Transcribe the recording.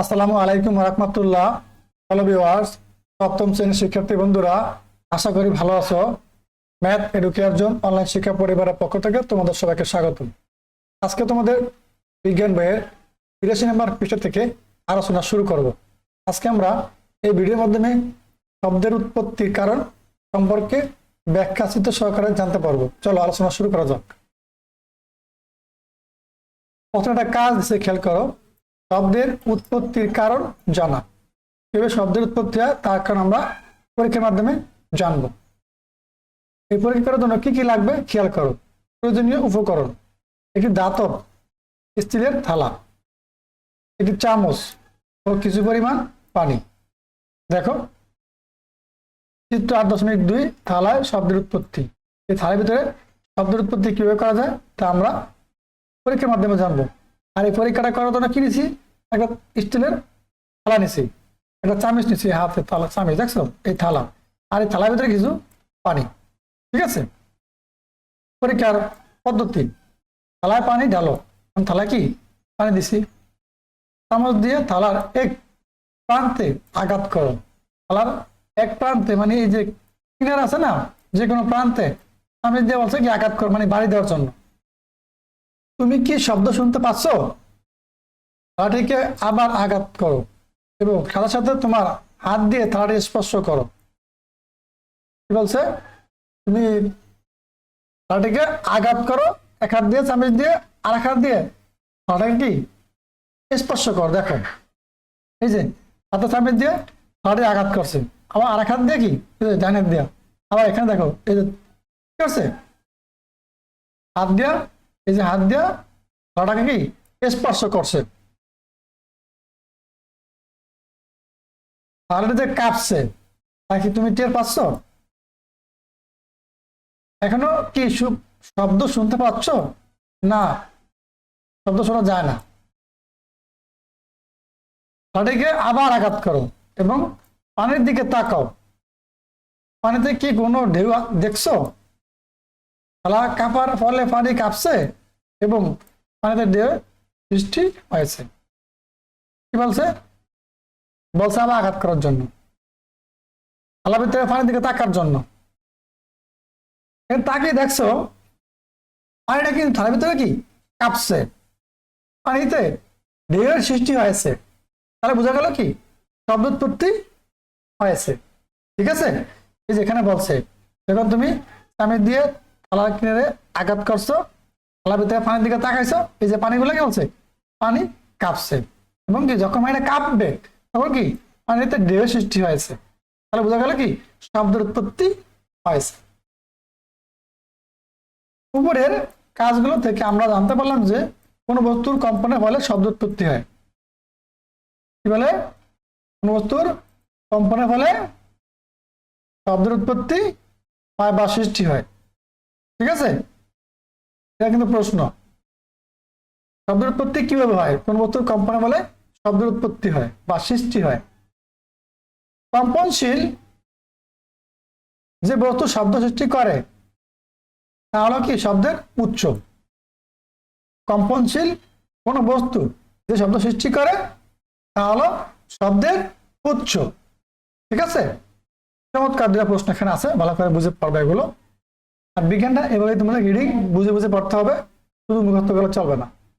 আসসালামু আলাইকুম রহমতুল্লাহ, hello viewers সপ্তম শ্রেণির শিক্ষার্থী বন্ধুরা, আশা করি ভালো আছো। ম্যাথ এডুকেয়ার জোন অনলাইন শিক্ষা পরিবারের পক্ষ থেকে তোমাদের সবাইকে স্বাগত আজকে তোমাদের বিজ্ঞান বইয়ের বিরাশি নম্বর পৃষ্ঠা থেকে আলোচনা শুরু করব। আজকে আমরা এই ভিডিওর মাধ্যমে শব্দের উৎপত্তির কারণ সম্পর্কে ব্যাখ্যাচিত সহকারে জানতে পারব। চলো আলোচনা শুরু করা যাক। প্রথমে একটা কাজ খেয়াল করো। শব্দের উৎপত্তির কারণ জানা। কীভাবে শব্দের উৎপত্তি হয়, তার কারণ আমরা পরীক্ষার মাধ্যমে জানব। এই পরীক্ষা করার জন্য কি কি লাগবে, খেয়াল করো। প্রয়োজনীয় উপকরণ, একটি দাঁতব স্টিলের থালা, একটি চামচ ও কিছু পরিমাণ পানি। দেখো, চিত্র আট দশমিক দুই, থালায় শব্দের উৎপত্তি। এই থালার ভিতরে শব্দের উৎপত্তি কীভাবে করা যায়, তা আমরা পরীক্ষার মাধ্যমে জানব। আর এই পরীক্ষাটা করার জন্য কি নিছি? একটা স্টিলের থালা নিছি। একটা চামিচ নিছি, হাতে থালা, চামিচ, দেখছ? এই থালা। আর এই থালার ভিতরে কিছু পানি, ঠিক আছে? পরীক্ষার পদ্ধতি। থালায় পানি ঢালো। থালায় কি? পানি দিছি। চামচ দিয়ে থালার এক প্রান্তে আঘাত করো। থালার এক প্রান্তে মানে এই যে কিনার আছে না যে কোনো প্রান্তে, চামিচ দিয়ে বলছে কি আঘাত করো মানে বাড়ি দেওয়ার জন্য। তুমি কি শব্দ শুনতে পাচ্ছ? থালাটিকে আবার আঘাত করো এবং সাথে সাথে তোমার হাত দিয়ে থালাটি স্পর্শ করো। কি বলছে? তুমি থালাটিকে আঘাত করো, এক হাত দিয়ে, চামিচ দিয়ে, আর এক হাত দিয়ে। থালাটাকে স্পর্শ করো, দেখো। এই যে, হাতে চামিচ দিয়ে থালাটি আঘাত করছে। আবার আর এক হাত দিয়ে কি? ডান হাত দিয়ে। আবার এখানে দেখো, এই যে ঠিক আছে হাত দিয়া, এই যে হাত দিয়া থালাটাকে কি? স্পর্শ করছে। তাহলে যে কাঁপছে, তা কি তুমি টের পাচ্ছ? এখনও কি শব্দ শুনতে পাচ্ছ? না, শব্দ শোনা যায় না। তাদেরকে আবার আঘাত করো এবং পানির দিকে তাকাও। পানিতে কি কোনো ঢেউ দেখছ? থালা কাঁপার ফলে পানি কাঁপছে এবং পানিতে ঢেউ সৃষ্টি হয়েছে। কি বলছে? বলছে আবার আঘাত করার জন্য। আল্লাহ পানির দিকে তাকার জন্য। তাকিয়ে দেখছ, পানিটা কিন্তু থালার ভিতরে কি? কাঁপছে। পানিতে ঢেউয়ের সৃষ্টি হয়েছে। তাহলে বোঝা গেল কি? শব্দ উৎপত্তি হয়েছে। ঠিক আছে? এই যে এখানে বলছে যখন তুমি চামি দিয়ে থালা কিনারে আঘাত করছ থালার ভিতরে পানির দিকে তাকাইছো, এই যে পানিগুলো কি বলছে? পানি কাঁপছে। এবং কি, যখন পানিটা কাঁপবে তখন কি? পানিতে ঢেউ সৃষ্টি হয়েছে। তাহলে বোঝা গেল কি? শব্দের উৎপত্তি হয়েছে। উপরের কাজগুলো থেকে আমরা জানতে পারলাম যে কোনো বস্তুর কম্পনে ফলে শব্দ উৎপত্তি হয়। কি বলে? কোন বস্তুর কম্পনে ফলে শব্দের উৎপত্তি হয় বা সৃষ্টি হয়। ঠিক আছে? এটা কিন্তু প্রশ্ন। শব্দের উৎপত্তি কীভাবে হয়? কোন বস্তুর কম্পনে ফলে শব্দের উৎপত্তি হয় বা সৃষ্টি হয়। কম্পনশীল যে বস্তু শব্দ সৃষ্টি করে তা হলো কি শব্দের উৎস? কম্পনশীল কোন বস্তু যে শব্দ সৃষ্টি করে তা হলো শব্দের উৎস। ঠিক আছে? চমৎকার দুটা প্রশ্ন এখানে আছে, ভালো করে বুঝে পারবে এগুলো। আর বিজ্ঞানটা এভাবে তোমাদের রিডিং বুঝে বুঝে পড়তে হবে, শুধু মুখস্থ করলে চলবে না।